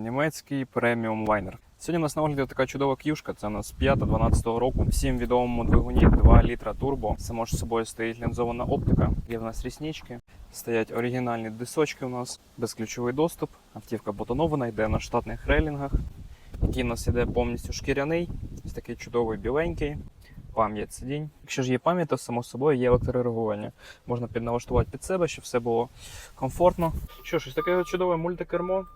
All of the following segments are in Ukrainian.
Німецький преміум лайнер. Сьогодні у нас на огляді така чудова к'юшка. Це у нас 5-12 року. Всім відомому двигуні 2 літра турбо. Само ж собою стоїть лінзована оптика. Є в нас ріснички. Стоять оригінальні дисочки у нас, безключовий доступ. Автівка бутонована, йде на штатних рейлінгах. Який у нас іде повністю шкіряний. Ось такий чудовий біленький. Пам'ять сидінь. Якщо ж є пам'ять, то само собою є електрорегулювання. Можна підналаштувати під себе, щоб все було комфортно. Що ж, ось таке чудове мультикермо,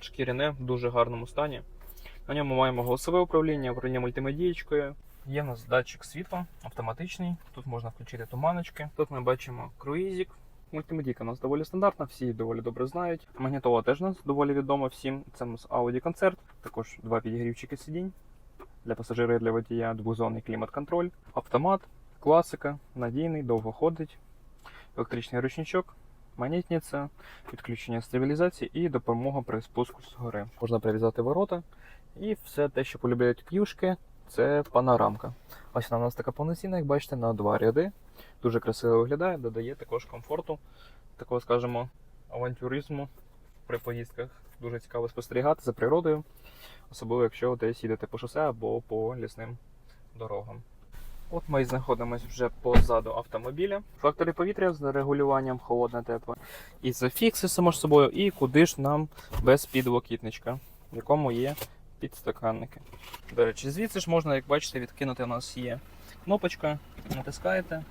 шкіряне в дуже гарному стані. На ньому маємо голосове управління, управління мультимедієчкою. Є в нас датчик світла автоматичний. Тут можна включити туманочки. Тут ми бачимо круїзик. Мультимедійка у нас доволі стандартна, всі її доволі добре знають. Магнітола теж у нас доволі відома всім. Це у нас Audi концерт, також два підігрівчики сидінь для пасажира і для водія, двозонний клімат-контроль, автомат, класика, надійний, довго ходить, електричний ручничок, монетниця, підключення стабілізації і допомога при спуску з гори. Можна прив'язати ворота. І все те, що полюбляють к'юшки, це панорамка. Ось вона у нас така повноцінна, як бачите, на два ряди. Дуже красиво виглядає, додає також комфорту, такого, скажімо, авантюризму при поїздках. Дуже цікаво спостерігати за природою, особливо якщо десь їдете по шосе або по лісним дорогам. От ми знаходимося вже позаду автомобіля. Фактори повітря з регулюванням холодне тепло. І зафікси, само ж собою, і куди ж нам без підлокітничка, в якому є підстаканники. До речі, звідси ж можна, як бачите, відкинути у нас є кнопочка, натискаєте,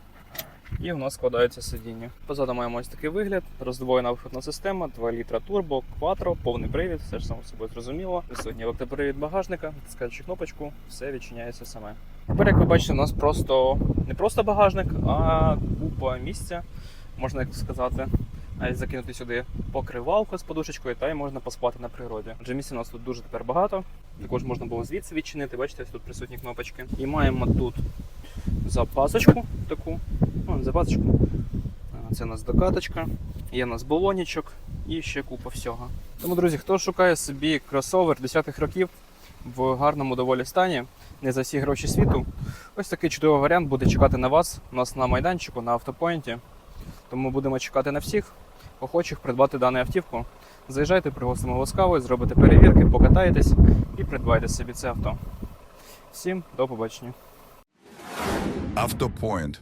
і в нас складається сидіння. Позаду маємо ось такий вигляд, роздвоєна вихідна система, 2 літра турбо, кватро, повний привід, все ж само собою зрозуміло. Присутній електропривід багажника, натискаючи кнопочку, все відчиняється саме. Тепер, як ви бачите, у нас просто не просто багажник, а купа місця, можна як сказати. Закинути сюди покривалку з подушечкою, та й можна поспати на природі. Адже місця у нас тут дуже тепер багато. Також можна було звідси відчинити. Бачите, ось тут присутні кнопочки. І маємо тут запасочку таку. Ну, запасочку. Це у нас докаточка. Є у нас балонічок і ще купа всього. Тому, друзі, хто шукає собі кросовер 10-х років в гарному доволі стані, не за всі гроші світу, ось такий чудовий варіант буде чекати на вас. У нас на майданчику, на автопоінті. Тому будемо чекати на всіх охочих придбати дану автівку. Заїжджайте, пригостимо ласкаво, зробите перевірки, покатаєтесь і придбайте собі це авто. Всім до побачення. Автопоінт.